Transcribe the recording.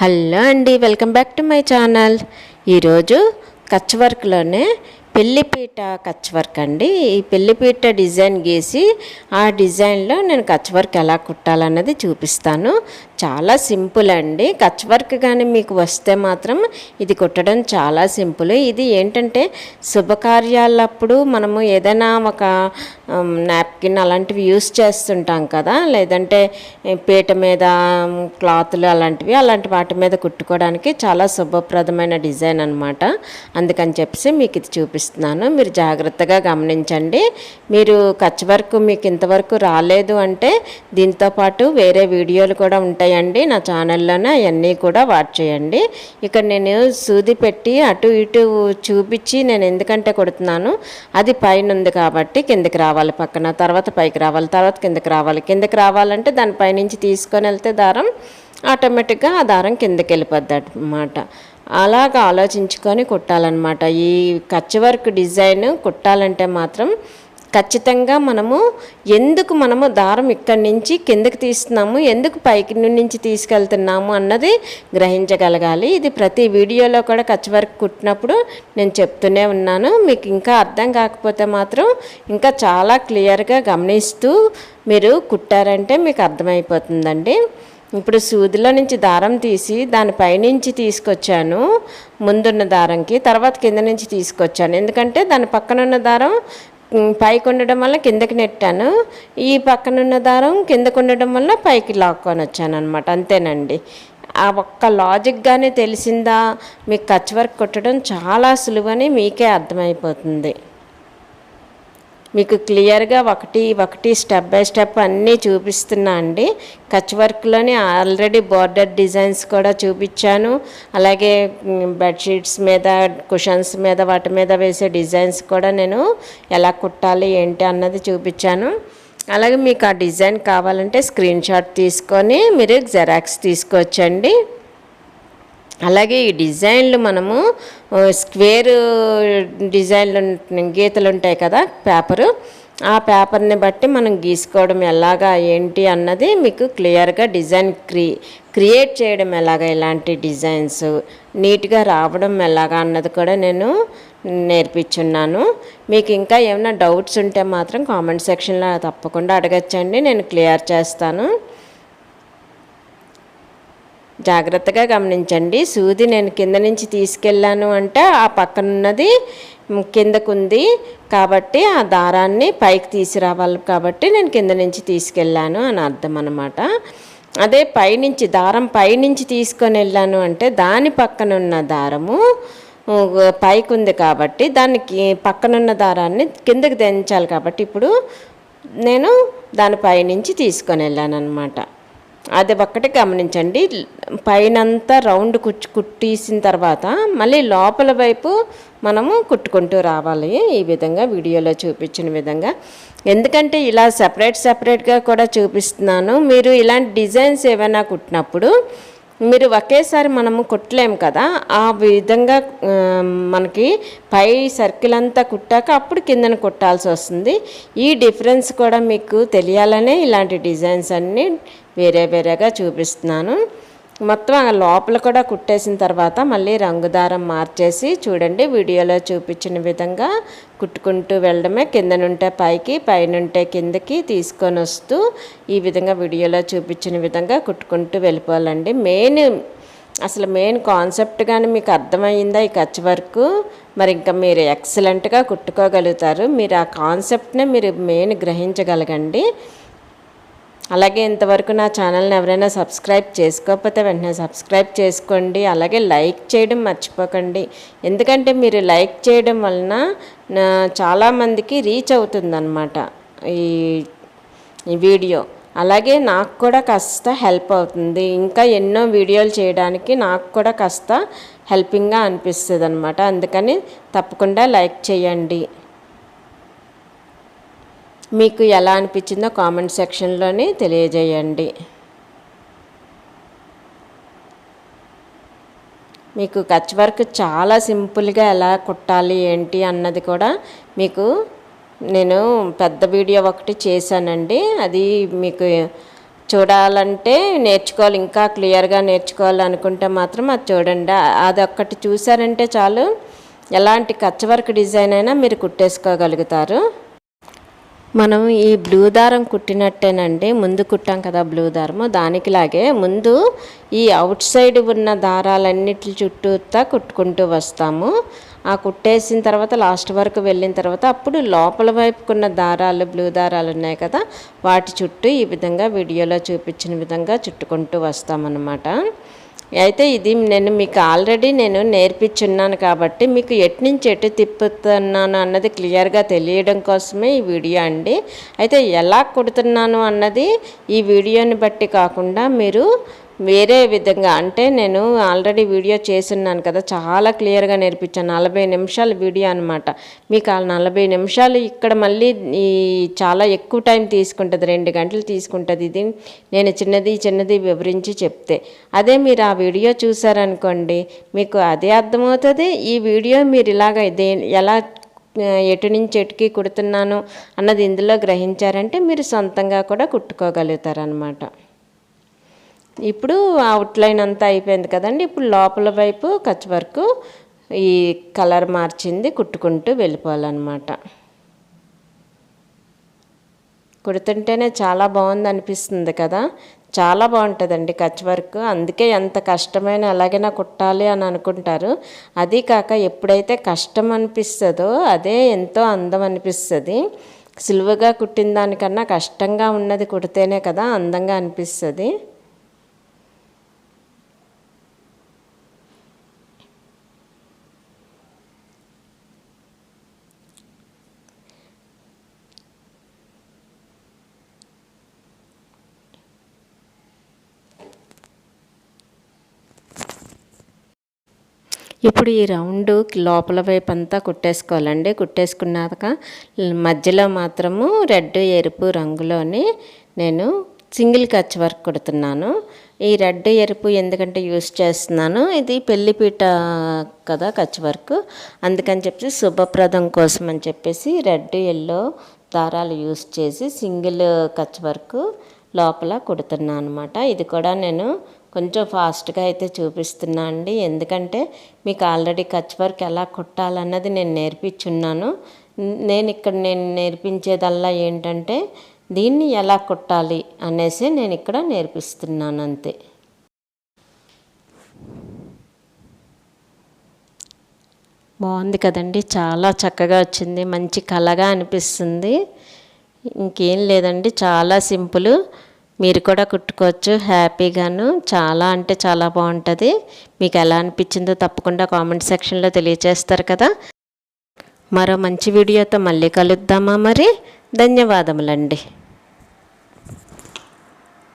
Hello అండి welcome back to my channel. ఈరోజు కచ్ వర్క్లోనే పెళ్ళిపీట కచ్ వర్క్ అండి. ఈ పెళ్ళిపీట డిజైన్ గీసి ఆ డిజైన్లో నేను కచ్ వర్క్ ఎలా కుట్టాలన్నది చూపిస్తాను. చాలా సింపుల్ అండి. కచ్ వర్క్ కానీ మీకు వస్తే మాత్రం ఇది కుట్టడం చాలా సింపుల్. ఇది ఏంటంటే శుభకార్యాలప్పుడు మనము ఏదైనా ఒక నాప్కిన్ అలాంటివి యూస్ చేస్తుంటాం కదా. లేదంటే పీట మీద క్లాత్లు అలాంటివి అలాంటి వాటి మీద కుట్టుకోవడానికి చాలా శుభప్రదమైన డిజైన్ అనమాట అందుకని చెప్పేసి మీకు ఇది చూపిస్తున్నాను. మీరు జాగ్రత్తగా గమనించండి. మీరు కచ్ వర్క్ మీకు ఇంతవరకు రాలేదు అంటే దీంతో పాటు వేరే వీడియోలు కూడా ఉంటాయి. ఉంటాయండి నా ఛానల్లోనే అవన్నీ కూడా వాచ్ చేయండి. ఇక్కడ నేను సూది పెట్టి అటు ఇటు చూపించి నేను ఎందుకంటే కొడుతున్నాను అది పైన ఉంది కాబట్టి కిందకి రావాలి పక్కన తర్వాత పైకి రావాలి తర్వాత కిందకి రావాలి. కిందకి రావాలంటే దాని పైనుంచి తీసుకొని వెళ్తే దారం ఆటోమేటిక్గా ఆ దారం కిందకి వెళ్ళిపోద్ది అనమాట అలాగ ఆలోచించుకొని కుట్టాలన్నమాట. ఈ కచ్ వర్క్ డిజైన్ కుట్టాలంటే మాత్రం ఖచ్చితంగా మనము ఎందుకు మనము దారం ఇక్కడి నుంచి కిందకి తీస్తున్నాము ఎందుకు పైకి నుంచి తీసుకెళ్తున్నాము అన్నది గ్రహించగలగాలి. ఇది ప్రతి వీడియోలో కూడా కచ్ వర్క్ కుట్టినప్పుడు నేను చెప్తూనే ఉన్నాను. మీకు ఇంకా అర్థం కాకపోతే మాత్రం ఇంకా చాలా క్లియర్గా గమనిస్తూ మీరు కుట్టారంటే మీకు అర్థమైపోతుందండి. ఇప్పుడు సూదిలో నుంచి దారం తీసి దానిపైనుంచి తీసుకొచ్చాను ముందున్న దారంకి తర్వాత కింద నుంచి తీసుకొచ్చాను. ఎందుకంటే దాని పక్కన ఉన్న దారం పైకి ఉండడం వల్ల కిందకి నెట్టాను. ఈ పక్కనున్న దారం కిందకు ఉండడం వల్ల పైకి లాక్కొని వచ్చాను అనమాట అంతేనండి. ఆ ఒక్క లాజిక్గానే తెలిసిందా? మీకు కచ్ వర్క్ కొట్టడం చాలా సులువని మీకే అర్థమైపోతుంది. మీకు క్లియర్గా ఒకటి ఒకటి స్టెప్ బై స్టెప్ అన్నీ చూపిస్తున్నా అండి. కచ్ వర్క్లోని ఆల్రెడీ బార్డర్ డిజైన్స్ కూడా చూపించాను. అలాగే బెడ్షీట్స్ మీద కుషన్స్ మీద వాటి మీద వేసే డిజైన్స్ కూడా నేను ఎలా కుట్టాలి ఏంటి అన్నది చూపించాను. అలాగే మీకు ఆ డిజైన్ కావాలంటే స్క్రీన్ షాట్ తీసుకొని మీరు జెరాక్స్ తీసుకొచ్చండి అలాగే ఈ డిజైన్లు మనము స్క్వేర్ డిజైన్లు గీతలు ఉంటాయి కదా పేపరు. ఆ పేపర్ని బట్టి మనం గీసుకోవడం ఎలాగా ఏంటి అన్నది మీకు క్లియర్గా డిజైన్ క్రి క్రియేట్ చేయడం ఎలాగా ఇలాంటి డిజైన్స్ నీట్గా రావడం ఎలాగా అన్నది కూడా నేను నేర్పించున్నాను. మీకు ఇంకా ఏమైనా డౌట్స్ ఉంటే మాత్రం కామెంట్ సెక్షన్లో తప్పకుండా అడగచ్చండి నేను క్లియర్ చేస్తాను. జాగ్రత్తగా గమనించండి. సూది నేను కింద నుంచి తీసుకెళ్ళాను అంటే ఆ పక్కనున్నది కిందకుంది కాబట్టి ఆ దారాన్ని పైకి తీసుకురావాలి కాబట్టి నేను కింద నుంచి తీసుకెళ్ళాను అని అర్థం అనమాట అదే పైనుంచి దారం పైనుంచి తీసుకొని వెళ్ళాను అంటే దాని పక్కనున్న దారము పైకి ఉంది కాబట్టి దానికి పక్కనున్న దారాన్ని కిందకి దించాలి కాబట్టి ఇప్పుడు నేను దాని పైనుంచి తీసుకొని వెళ్ళాను అనమాట అది ఒక్కటి గమనించండి. పైనంతా రౌండ్ కుచ్చి కుట్టేసిన తర్వాత మళ్ళీ లోపల వైపు మనము కుట్టుకుంటూ రావాలి. ఈ విధంగా వీడియోలో చూపించిన విధంగా. ఎందుకంటే ఇలా సపరేట్ సపరేట్గా కూడా చూపిస్తున్నాను. మీరు ఇలాంటి డిజైన్స్ ఏమైనా కుట్టినప్పుడు మీరు ఒకేసారి మనము కుట్టలేము కదా ఆ విధంగా మనకి పై సర్కిల్ అంతా కుట్టాక అప్పుడు కిందన కుట్టాల్సి వస్తుంది. ఈ డిఫరెన్స్ కూడా మీకు తెలియాలనే ఇలాంటి డిజైన్స్ అన్నీ వేరే వేరేగా చూపిస్తున్నాను. మొత్తం ఆ లోపల కూడా కుట్టేసిన తర్వాత మళ్ళీ రంగు దారం మార్చేసి చూడండి వీడియోలో చూపించిన విధంగా కుట్టుకుంటూ వెళ్ళడమే. కిందనుంటే పైకి పైనుంటే కిందకి తీసుకొని వస్తూ ఈ విధంగా వీడియోలో చూపించిన విధంగా కుట్టుకుంటూ వెళ్ళిపోవాలండి. మెయిన్ అసలు మెయిన్ కాన్సెప్ట్ కానీ మీకు అర్థమైందా ఈ ఖర్చు వర్క్? మరి ఇంకా మీరు ఎక్సలెంట్గా కుట్టుకోగలుగుతారు. మీరు ఆ కాన్సెప్ట్నే మీరు మెయిన్ గ్రహించగలగండి. అలాగే ఇంతవరకు నా ఛానల్ని ఎవరైనా సబ్స్క్రైబ్ చేసుకోకపోతే వెంటనే సబ్స్క్రైబ్ చేసుకోండి. అలాగే లైక్ చేయడం మర్చిపోకండి. ఎందుకంటే మీరు లైక్ చేయడం వలన చాలామందికి రీచ్ అవుతుందన్నమాట ఈ ఈ వీడియో. అలాగే నాకు కూడా కాస్త హెల్ప్ అవుతుంది. ఇంకా ఎన్నో వీడియోలు చేయడానికి నాకు కూడా కాస్త హెల్పింగ్గా అనిపిస్తుంది అనమాట అందుకని తప్పకుండా లైక్ చేయండి. మీకు ఎలా అనిపించిందో కామెంట్ సెక్షన్లోనే తెలియజేయండి. మీకు కచ్ వర్క్ చాలా సింపుల్గా ఎలా కుట్టాలి ఏంటి అన్నది కూడా మీకు నేను పెద్ద వీడియో ఒకటి చేశానండి. అది మీకు చూడాలంటే నేర్చుకోవాలి ఇంకా క్లియర్గా నేర్చుకోవాలి అనుకుంటే మాత్రం అది చూడండి. అదొక్కటి చూసారంటే చాలు ఎలాంటి కచ్ వర్క్ డిజైన్ అయినా మీరు కుట్టేసుకోగలుగుతారు. మనం ఈ బ్లూ దారం కుట్టినట్టేనండి ముందు కుట్టాం కదా బ్లూ దారము దానికిలాగే ముందు ఈ అవుట్ సైడ్ ఉన్న దారాలన్నిటి చుట్టూతా కుట్టుకుంటూ వస్తాము. ఆ కుట్టేసిన తర్వాత లాస్ట్ వరకు వెళ్ళిన తర్వాత అప్పుడు లోపల వైపుకున్న దారాలు బ్లూ దారాలు ఉన్నాయి కదా వాటి చుట్టూ ఈ విధంగా వీడియోలో చూపించిన విధంగా చుట్టుకుంటూ వస్తామన్నమాట. అయితే ఇది నేను మీకు ఆల్రెడీ నేను నేర్పించున్నాను కాబట్టి మీకు ఎటు నుంచి ఎటు తిప్పుతున్నాను అన్నది క్లియర్గా తెలియడం కోసమే ఈ వీడియో అండి. అయితే ఎలా కుడుతున్నాను అన్నది ఈ వీడియోని బట్టి కాకుండా మీరు వేరే విధంగా అంటే నేను ఆల్రెడీ వీడియో చేస్తున్నాను కదా చాలా క్లియర్గా నేర్పించాను. నలభై నిమిషాల వీడియో అనమాట మీకు ఆ నలభై నిమిషాలు ఇక్కడ మళ్ళీ ఈ చాలా ఎక్కువ టైం తీసుకుంటుంది రెండు గంటలు తీసుకుంటుంది ఇది. నేను చిన్నది చిన్నది వివరించి చెప్తే. అదే మీరు ఆ వీడియో చూసారనుకోండి మీకు అదే అర్థమవుతుంది. ఈ వీడియో మీరు ఇలాగ ఇదే ఎలా ఎటు నుంచి ఎటుకి కుడుతున్నాను అన్నది ఇందులో గ్రహించారంటే మీరు సొంతంగా కూడా కుట్టుకోగలుగుతారనమాట ఇప్పుడు అవుట్లైన్ అంతా అయిపోయింది కదండి. ఇప్పుడు లోపల వైపు కచ్ వరకు ఈ కలర్ మార్చింది కుట్టుకుంటూ వెళ్ళిపోవాలన్నమాట. కుడుతుంటేనే చాలా బాగుంది అనిపిస్తుంది కదా. చాలా బాగుంటుందండి కచ్ వర్క్. అందుకే ఎంత కష్టమైన ఎలాగైనా కుట్టాలి అని అనుకుంటారు. అది కాక ఎప్పుడైతే కష్టం అనిపిస్తుందో అదే ఎంతో అందం అనిపిస్తుంది. సులువుగా కుట్టిన దానికన్నా కష్టంగా ఉన్నది కుడితేనే కదా అందంగా అనిపిస్తుంది. ఇప్పుడు ఈ రౌండ్ లోపల వైపు అంతా కుట్టేసుకోవాలండి. కుట్టేసుకున్నాక మధ్యలో మాత్రము రెడ్ ఎరుపు రంగులోని నేను సింగిల్ కచ్ వర్క్ కుడుతున్నాను. ఈ రెడ్ ఎరుపు ఎందుకంటే యూస్ చేస్తున్నాను. ఇది పెళ్ళిపీట కదా కచ్ వర్క్. అందుకని చెప్పి శుభప్రదం కోసం అని చెప్పేసి రెడ్ ఎల్లో దారాలు యూస్ చేసి సింగిల్ కచ్ వర్క్ లోపల కుడుతున్నాను అనమాట ఇది కూడా నేను కొంచెం ఫాస్ట్గా అయితే చూపిస్తున్నా అండి. ఎందుకంటే మీకు ఆల్రెడీ కచ్ వర్క్ ఎలా కుట్టాలన్నది నేను నేర్పించున్నాను. నేను ఇక్కడ నేను నేర్పించేదల్లా ఏంటంటే దీన్ని ఎలా కుట్టాలి అనేసి నేను ఇక్కడ నేర్పిస్తున్నాను అంతే. బాగుంది కదండి. చాలా చక్కగా వచ్చింది. మంచి కలగా అనిపిస్తుంది. ఇంకేం లేదండి. చాలా సింపుల్. మీరు కూడా కుట్టుకోవచ్చు. హ్యాపీగాను. చాలా అంటే చాలా బాగుంటుంది. మీకు ఎలా అనిపించిందో తప్పకుండా కామెంట్ సెక్షన్లో తెలియచేస్తారు కదా. మరో మంచి వీడియోతో మళ్ళీ కలుద్దామా మరి? ధన్యవాదములండి.